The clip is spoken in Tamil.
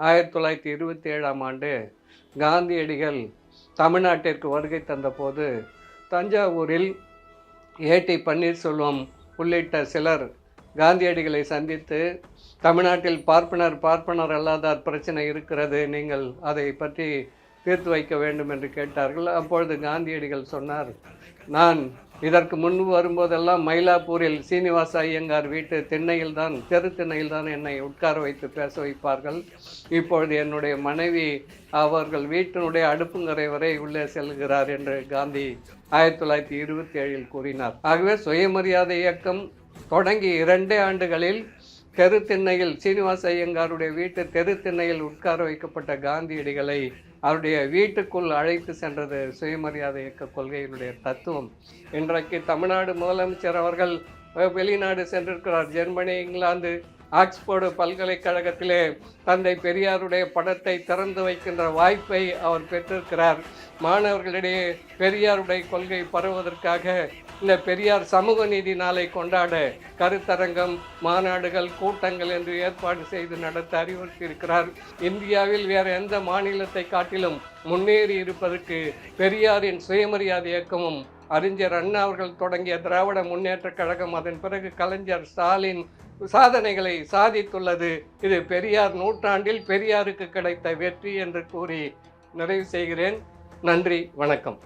ஆயிரத்தி தொள்ளாயிரத்தி இருபத்தி ஏழாம் ஆண்டு காந்தியடிகள் தமிழ்நாட்டிற்கு வருகை தந்தபோது தஞ்சாவூரில் ஏடி பன்னீர்செல்வம் உள்ளிட்ட சிலர் காந்தியடிகளை சந்தித்து தமிழ்நாட்டில் பார்ப்பனர் பார்ப்பனர் அல்லாதார் பிரச்சனை இருக்கிறது நீங்கள் அதை பற்றி தீர்த்து வைக்க வேண்டும் என்று கேட்டார்கள். அப்பொழுது காந்தியடிகள் சொன்னார் நான் இதற்கு முன்பு வரும்போதெல்லாம் மயிலாப்பூரில் சீனிவாச ஐயங்கார் வீட்டு திண்ணையில் தான் தெரு திண்ணையில் தான் என்னை உட்கார வைத்து பேச வைப்பார்கள். இப்பொழுது என்னுடைய மனைவி அவர்கள் வீட்டினுடைய அடுப்புங்கரை வரை உள்ளே செல்கிறார் என்று காந்தி ஆயிரத்தி தொள்ளாயிரத்தி இருபத்தி ஏழில் கூறினார். ஆகவே சுயமரியாதை இயக்கம் தொடங்கி இரண்டே ஆண்டுகளில் தெரு திண்ணையில் சீனிவாச ஐயங்காருடைய வீட்டு தெரு திண்ணையில் உட்கார வைக்கப்பட்ட காந்தியடிகளை அவருடைய வீட்டுக்குள் அழைத்து சென்றது சுயமரியாதை இயக்க கொள்கையினுடைய தத்துவம். இன்றைக்கு தமிழ்நாடு முதலமைச்சர் அவர்கள் வெளிநாடு சென்றிருக்கிறார். ஜெர்மனி இங்கிலாந்து ஆக்ஸ்போர்டு பல்கலைக்கழகத்திலே தந்தை பெரியாருடைய படத்தை திறந்து வைக்கின்ற வாய்ப்பை அவர் பெற்றிருக்கிறார். மாணவர்களிடையே பெரியாருடைய கொள்கை பரவுவதற்காக இந்த பெரியார் சமூக நீதி நாளை கொண்டாட கருத்தரங்கம் மாநாடுகள் கூட்டங்கள் என்று ஏற்பாடு செய்து நடத்த அறிவுறுத்தியிருக்கிறார். இந்தியாவில் வேறு எந்த மாநிலத்தை காட்டிலும் முன்னேறி இருப்பதற்கு பெரியாரின் சுயமரியாதை இயக்கமும் அறிஞர் அண்ணா அவர்கள் தொடங்கிய திராவிட முன்னேற்றக் கழகம் அதன் பிறகு கலைஞர் ஸ்டாலின் சாதனைகளை சாதித்துள்ளது. இது பெரியார் நூற்றாண்டில் பெரியாருக்கு கிடைத்த வெற்றி என்று கூறி நிறைவு செய்கிறேன். நன்றி வணக்கம்.